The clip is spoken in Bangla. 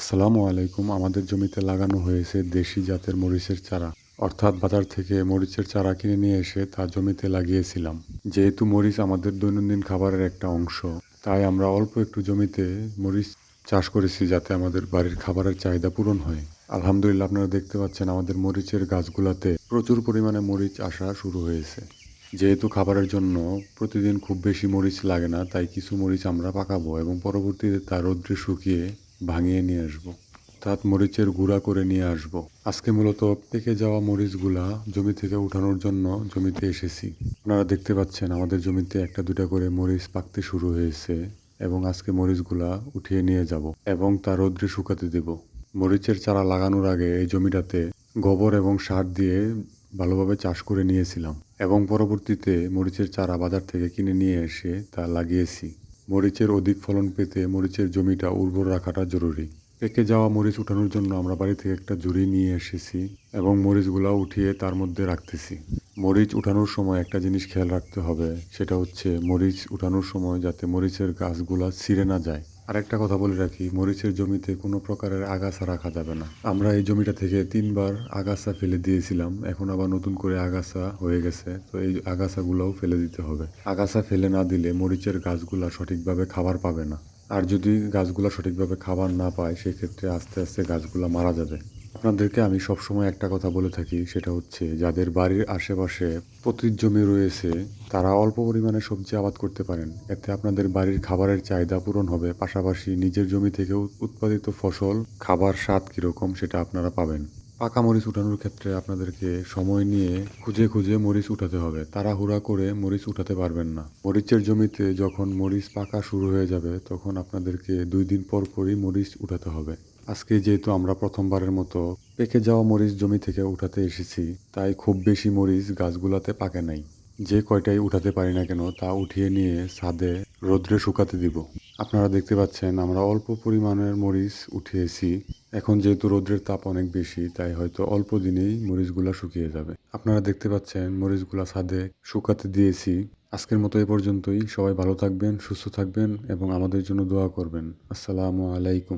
আসসালামু আলাইকুম। আমাদের জমিতে লাগানো হয়েছে দেশি জাতের মরিচের চারা। অর্থাৎ বাজার থেকে মরিচের চারা কিনে নিয়ে এসে তা জমিতে লাগিয়েছিলাম। যেহেতু মরিচ আমাদের দৈনন্দিন খাবারের একটা অংশ, তাই আমরা অল্প একটু জমিতে মরিচ চাষ করেছি যাতে আমাদের বাড়ির খাবারের চাহিদা পূরণ হয়। আলহামদুলিল্লাহ, আপনারা দেখতে পাচ্ছেন আমাদের মরিচের গাছগুলাতে প্রচুর পরিমাণে মরিচ আসা শুরু হয়েছে। যেহেতু খাবারের জন্য প্রতিদিন খুব বেশি মরিচ লাগে না, তাই কিছু মরিচ আমরা পাকাবো এবং পরবর্তীতে তা রৌদ্রে শুকিয়ে ভাঙিয়ে নিয়ে আসব। অর্থাৎ মরিচের গুঁড়া করে নিয়ে আসব। আজকে মূলত পেকে যাওয়া মরিচগুলা জমি থেকে উঠানোর জন্য জমিতে এসেছি। আপনারা দেখতে পাচ্ছেন, আমাদের জমিতে একটা দুটা করে মরিচ পাকতে শুরু হয়েছে এবং আজকে মরিচগুলা উঠিয়ে নিয়ে যাব এবং তা রৌদ্রে শুকাতে দেব। মরিচের চারা লাগানোর আগে এই জমিটাতে গোবর এবং সার দিয়ে ভালোভাবে চাষ করে নিয়েছিলাম এবং পরবর্তীতে মরিচের চারা বাজার থেকে কিনে নিয়ে এসে তা লাগিয়েছি। মরিচের অধিক ফলন পেতে মরিচের জমিটা উর্বর রাখাটা জরুরি। পেকে যাওয়া মরিচ উঠানোর জন্য আমরা বাড়ি থেকে একটা জুড়ি নিয়ে এসেছি এবং মরিচগুলো উঠিয়ে তার মধ্যে রাখতেছি। মরিচ উঠানোর সময় একটা জিনিস খেয়াল রাখতে হবে, সেটা হচ্ছে মরিচ উঠানোর সময় যাতে মরিচের গাছগুলা ছিঁড়ে না যায়। আরেকটা কথা বলে রাখি, মরিচের জমিতে কোনো প্রকারের আগাছা রাখা যাবে না। আমরা এই জমিটা থেকে তিনবার আগাছা ফেলে দিয়েছিলাম, এখন আবার নতুন করে আগাছা হয়ে গেছে, তো এই আগাছাগুলোও ফেলে দিতে হবে। আগাছা ফেলে না দিলে মরিচের গাছগুলা সঠিকভাবে খাবার পাবে না। আর যদি গাছগুলা সঠিকভাবে খাবার না পায়, সেক্ষেত্রে আস্তে আস্তে গাছগুলা মারা যাবে। আপনাদেরকে আমি সবসময় একটা কথা বলে থাকি, সেটা হচ্ছে যাদের বাড়ির আশেপাশে পতির জমি রয়েছে, তারা অল্প পরিমাণে সবজি আবাদ করতে পারেন। এতে আপনাদের বাড়ির খাবারের চাহিদা পূরণ হবে, পাশাপাশি নিজের জমি থেকে উৎপাদিত ফসল, খাবার স্বাদ কীরকম সেটা আপনারা পাবেন। পাকা মরিচ উঠানোর ক্ষেত্রে আপনাদেরকে সময় নিয়ে খুঁজে খুঁজে মরিচ উঠাতে হবে। তাড়াহুড়া করে মরিচ উঠাতে পারবেন না। মরিচের জমিতে যখন মরিচ পাকা শুরু হয়ে যাবে, তখন আপনাদেরকে দুই দিন পর পরই মরিচ উঠাতে হবে। আজকে যেহেতু আমরা প্রথমবারের মতো পেকে যাওয়া মরিচ জমি থেকে উঠাতে এসেছি, তাই খুব বেশি মরিচ গাছগুলাতে পাকে নাই। যে কয়টাই উঠাতে পারি না কেন, তা উঠিয়ে নিয়ে ছাদে রোদ্রে শুকাতে দিব। আপনারা দেখতে পাচ্ছেন, আমরা অল্প পরিমাণের মরিচ উঠিয়েছি। এখন যেহেতু রোদ্রের তাপ অনেক বেশি, তাই হয়তো অল্প দিনেই মরিচগুলা শুকিয়ে যাবে। আপনারা দেখতে পাচ্ছেন, মরিচগুলা ছাদে শুকাতে দিয়েছি। আজকের মতো এ পর্যন্তই। সবাই ভালো থাকবেন, সুস্থ থাকবেন এবং আমাদের জন্য দোয়া করবেন। আসসালামু আলাইকুম।